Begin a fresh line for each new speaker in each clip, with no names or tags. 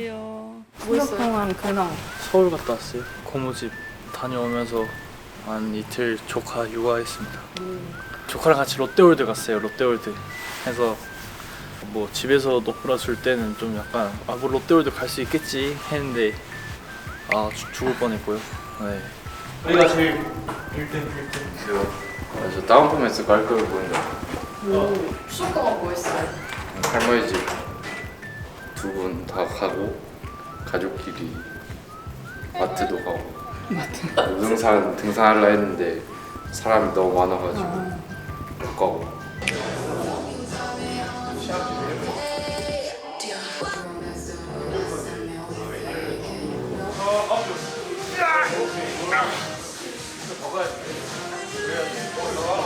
안녕하세요.
풍성한 근황.
서울 갔다 왔어요. 고모집 다녀오면서 한 이틀 조카 육아했습니다. 조카랑 같이 롯데월드 갔어요. 롯데월드 해서 뭐 집에서 노프라 줄 때는 좀 약간 아 뭐 롯데월드 갈 수 있겠지 했는데 아 죽- 죽을 뻔했고요. 네. 우리가 제일 1등 1등.
그래서 다운펌에서 갈 거를 보는데
추억 동안 뭐 했어요?
할머니 집 두 분 다 가고 가족끼리 마트도 가고 등산 등산하려 했는데 사람이 너무 많아가지고 못 가고. 이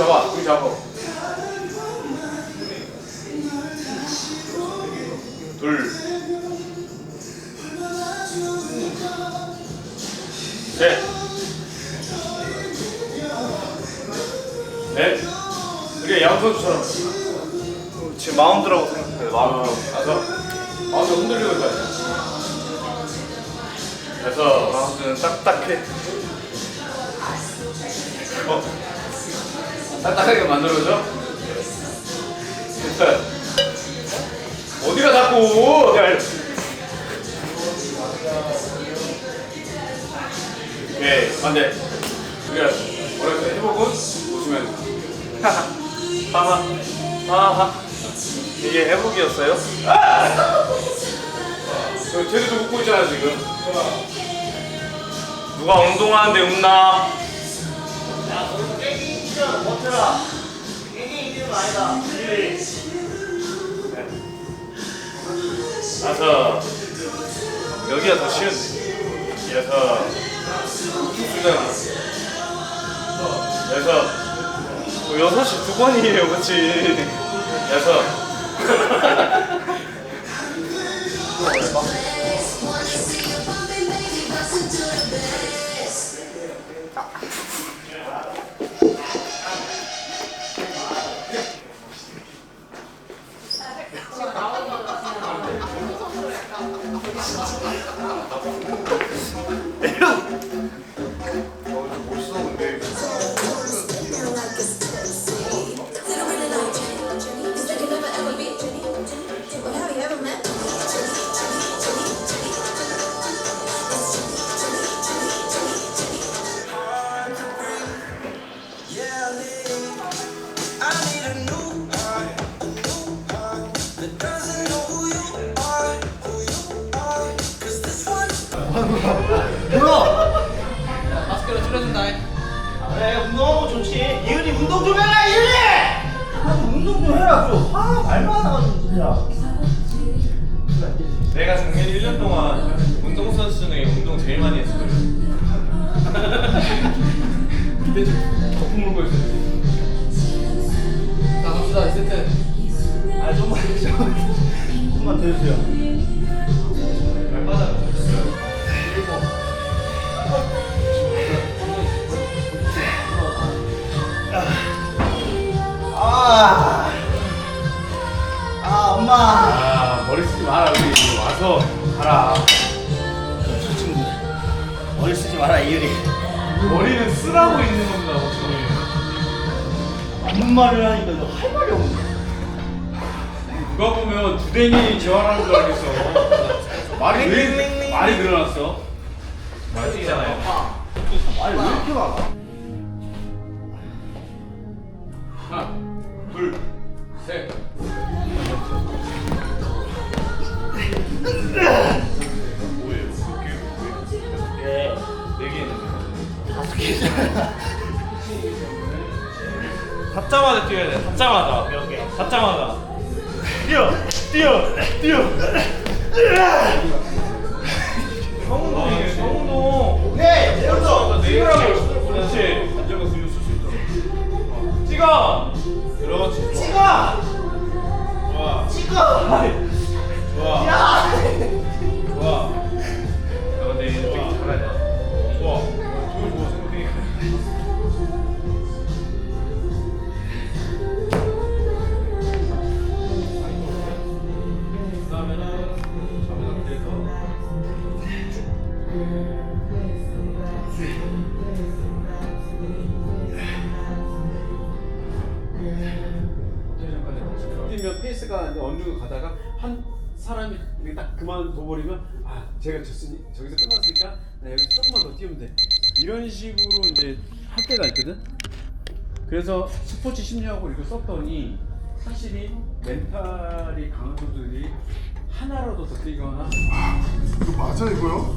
잡아 이 잡아 둘
셋. 넷. 우리가 양선수처럼 지금 마운드라고 생각해요. 마운드. 가서
마운드 흔들리고 있어야
그래서 마운드는 딱딱해.
딱딱하게 만들어줘
어디가 자꾸? 야, 이리. 오케이, 반대. 우리가
때 해보고 웃으면
하하, 하하. 이게 회복이었어요? 아!
쟤도 웃고 있잖아 지금
누가 운동하는데 웃나? 나서 여기가 더 쉬운데. 여섯
웃잖아
여섯 어, 여섯이 두 번이에요 그치? 여섯
아, 아 엄마
아 머리 쓰지 마라 우리 이제 와서 가라
저 친구 머리 쓰지 마라 이은이
머리는 쓰라고 있는 겁니다 어떻게
맞는 말을 하니까 너 할 말이 없네
누가 보면 두댕이 재활하는 줄 알겠어 말이 왜 말이 늘어났어 말이 뛰잖아요
말이 왜 이렇게 많아
둘 셋.
뭐예요?
네
네개 있는데
다섯 개
닫자마자 뛰어야 돼. 닫자마자.
오케이, 오케이.
닫자마자. 뛰어. 뛰어. 뛰어
예. 예.
뛰면 페이스가
어느
정도 가다가 한 사람이 딱
그만둬버리면 아 제가 졌으니 저기서 끝났으니까 나 여기 조금만 더 뛰면 돼. 이런 식으로 이제 할 때가 있거든? 그래서 스포츠 심리하고 이렇게 썼더니 사실이 멘탈이 강한 분들이 하나라도 더 뛰거나 아,
이거 맞아 이거요?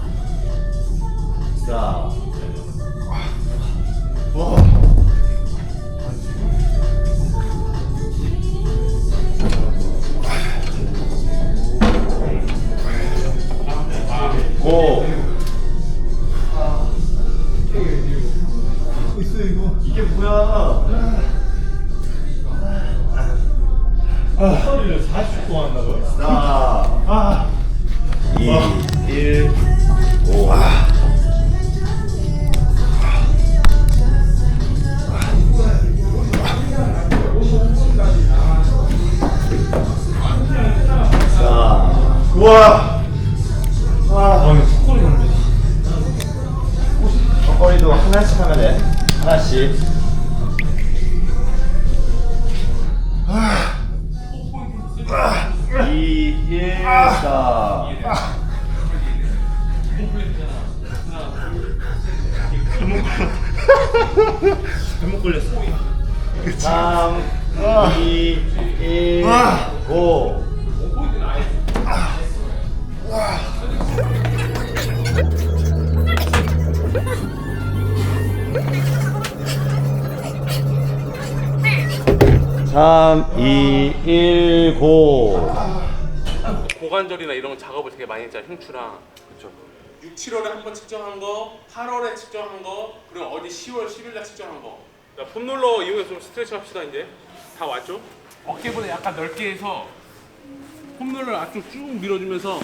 잘못 걸렸어. 3, 2, 1, 5. 삼, 이, 일, 고.
고관절이나 이런 작업을 되게 많이 했잖아 흉추랑 그렇죠 6, 7월에 한 번 측정한 거 8월에 측정한 거 그리고 어디 10월 10일 날 측정한 거. 자, 폼롤러 이용해서 좀 스트레치 합시다 이제. 다 왔죠? 어깨보다 약간 넓게 해서 폼롤러 앞쪽 쭉 밀어주면서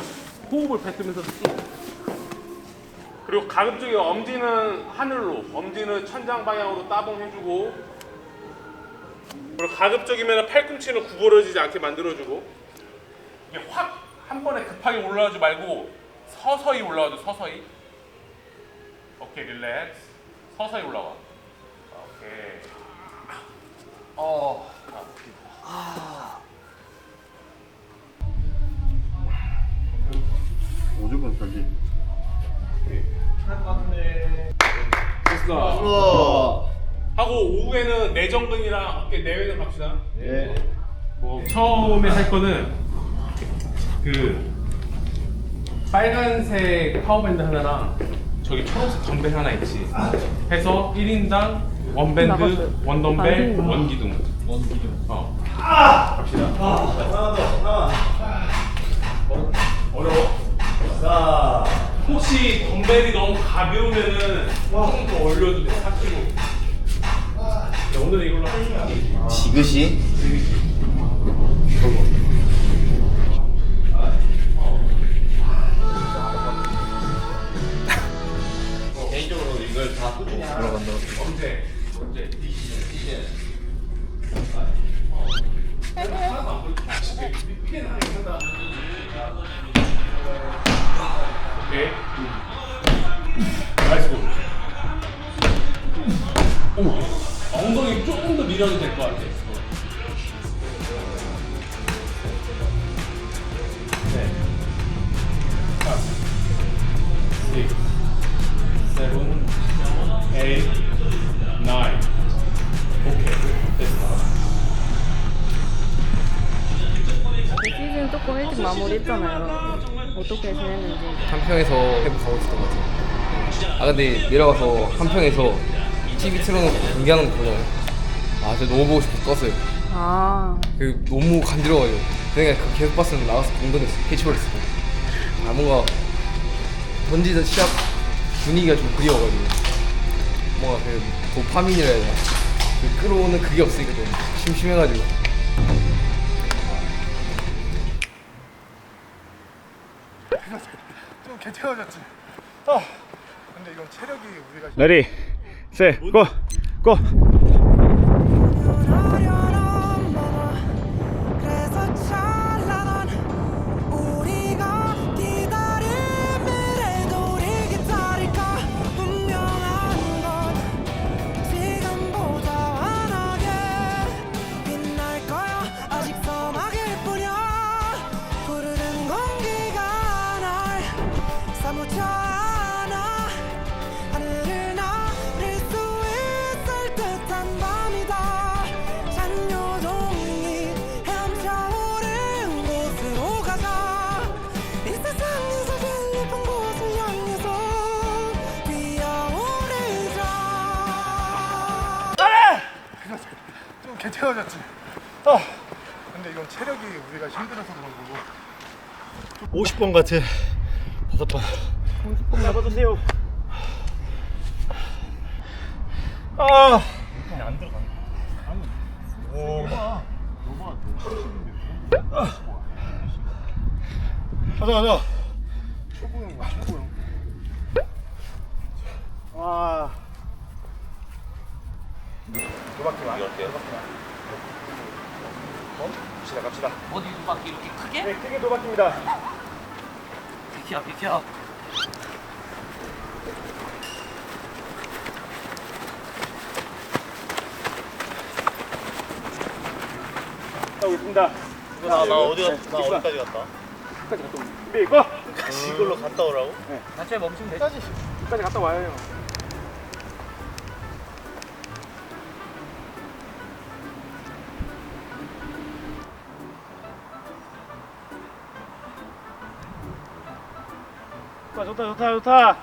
호흡을 뱉으면서 쭉. 그리고 가급적이 엄지는 하늘로 엄지는 천장 방향으로 따봉 해주고. 그리고 가급적이면 팔꿈치는 구부러지지 않게 만들어주고. 이게 확 한 번에 급하게 올라가지 말고 서서히 올라가죠 서서히? 오케이 릴렉스 서서히 올라가 오케이. 어.
무조건 던지.
됐어. 하고 오후에는 내정근이랑 어깨 내외근 갑시다.
예.
뭐 처음에 할 거는 그 빨간색 파워밴드 하나랑 저기 초록색 덤벨 하나 있지. 해서 1인당 원밴드, 원덤벨, 원기둥. 원기둥. 어. 갑시다. 어려워.
자,
혹시 덤벨이 너무 가벼우면은 조금 더 올려도 돼 4kg 야, 오늘 이걸로 하자
지그시.
했잖아요. 어떻게 지냈는지.
한평에서 회복하고 있었던 것 같아요. 아 근데 내려가서 한평에서 TV 틀어놓고 경기하는 거 보잖아요. 아 진짜 너무 보고 싶어서 떴어요.
아,
그 너무 간지러워요. 그냥 그거 계속 봤으면 나가서 공던했어. 캐치볼했어. 아 뭔가 던지던 시합 분위기가 좀 그리워가지고 뭔가 그 도파민이라 해야 되나? 그 끌어오는 그게 없으니까 좀 심심해가지고
좀 괜찮아졌지? 아 근데 이건 체력이 우리가
레디 셋 고! 고!
배 태워졌지. 아, 근데 이건 체력이 우리가 힘들어서 그런 거고. 50번 같아. 다섯 번. 50번 잡아주세요. 아. 안 들어가. 오. 가자 가자. 초보형 봐 초보형. 와. 도박기 와. 이거 어때 요? 어? 갑시다 갑시다.
어디 도박기 이렇게 크게?
네 크게 도박입니다.
비켜 비켜.
하고 있습니다.
나, 나 어디 갔, 나 어디까지 갔다?
준비 고!
이걸로 갔다 오라고? 네. 단체 멈추면 돼.
끝까지 끝까지 갔다 와요 형. 좋다 좋다 좋다 좋다.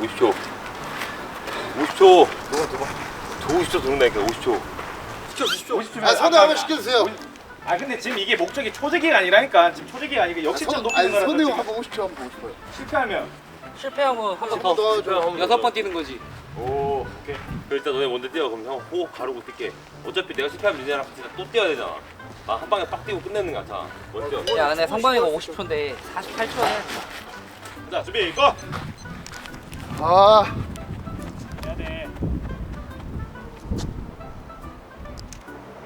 50초. 50초. 누가 누가? 저 50초 도는다니까 50초.
아 손에 한번 시켜주세요. 아 근데 지금 이게 목적이 초재기가 아니라니까 지금 초재기가 아니고 역시점 높이는 거라서 손에 한번 50초 한번 보고 싶어요. 실패하면
실패하면 한 번 더.
더
여섯 번 뛰는 거지.
오. 오케이. 일단 너네 먼저 뛰어. 그럼 형 호흡 가르고 뛸게. 어차피 내가 실패하면 니네랑 같이 또 뛰어야 되잖아. 나한 방에 빡 뛰고 끝내는 거 같아. 먼저.
야, 근데 성광이가 50초인데 48초 해.
자 준비 고!
아,
해야 돼.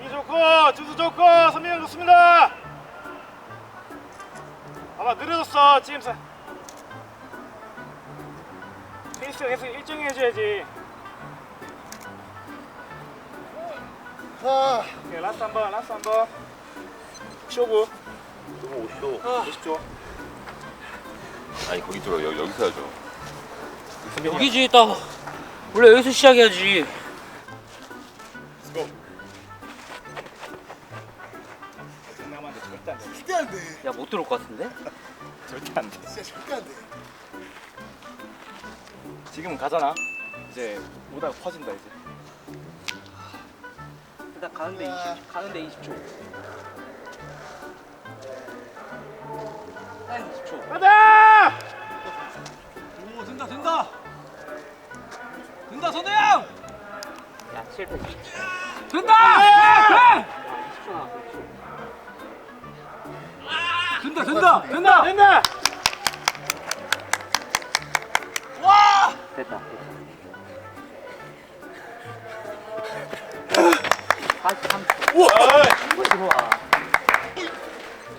이 좋고 주수 좋고 선민이 좋습니다. 아마 느려졌어 지금 사. 페이스 계속 일정히 해줘야지. 아, 오케이 라스트 한 번 라스트 한 번. 쇼부.
또 50초.
50초.
아니 거기 들어 여기 여기서 해야죠.
여기지 딱. 원래 여기서 시작해야지.
절대 안 돼. 절대 안 돼.
야, 못 들어올 것 같은데?
절대 안 돼. 진짜 절대 안 돼. 지금 가잖아. 이제 오다가 퍼진다 이제.
일단 가는데 20, 가는데 20초.
가자!
오, 된다, 된다! 된다, 선대영! 야, 실패. 된다! 야, 20초 남았어, 20초. 된다, 된다!
된다! 된다!
됐다, 됐다. 43초.
우와!
이거 들어와.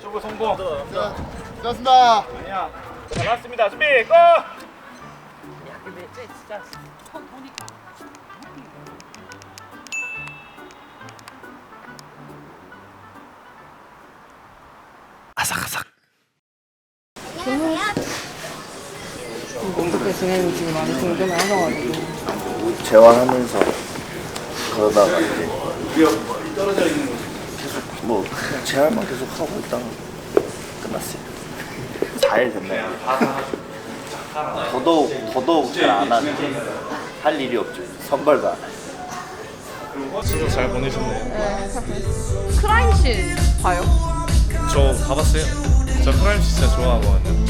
저거 성공.
고맙습니다.
아니야. 자, 라스트입니다. 준비 고!
야, 근데 쟤 진짜 손 보니까.
어떻게 지내는지 많이 궁금해하셔가지고.
재활하면서 그러다가 이제 계속 뭐 재활만 계속 하고 있다가 끝났어요. 4일 됐나요? 더더욱 더더욱 잘 안 하는 할 일이 없죠. 선발도 안 해요.
수고 잘 보내셨네요.
크라임씬 봐요?
저 가봤어요. 저 프라임 진짜 좋아하거든요.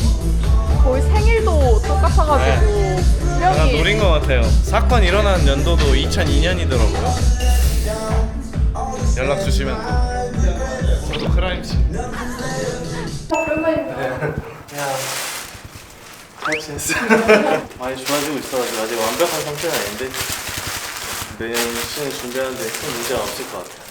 거의 생일도 똑같아가지고
하나
분명히
노린 것 같아요. 사건 일어난 연도도 2002년이더라고요. 연락 주시면 돼요.
많이 좋아지고 있어가지고 아직 완벽한 상태는 아닌데 내년 시즌 준비하는데 큰 문제가 없을 것 같아요.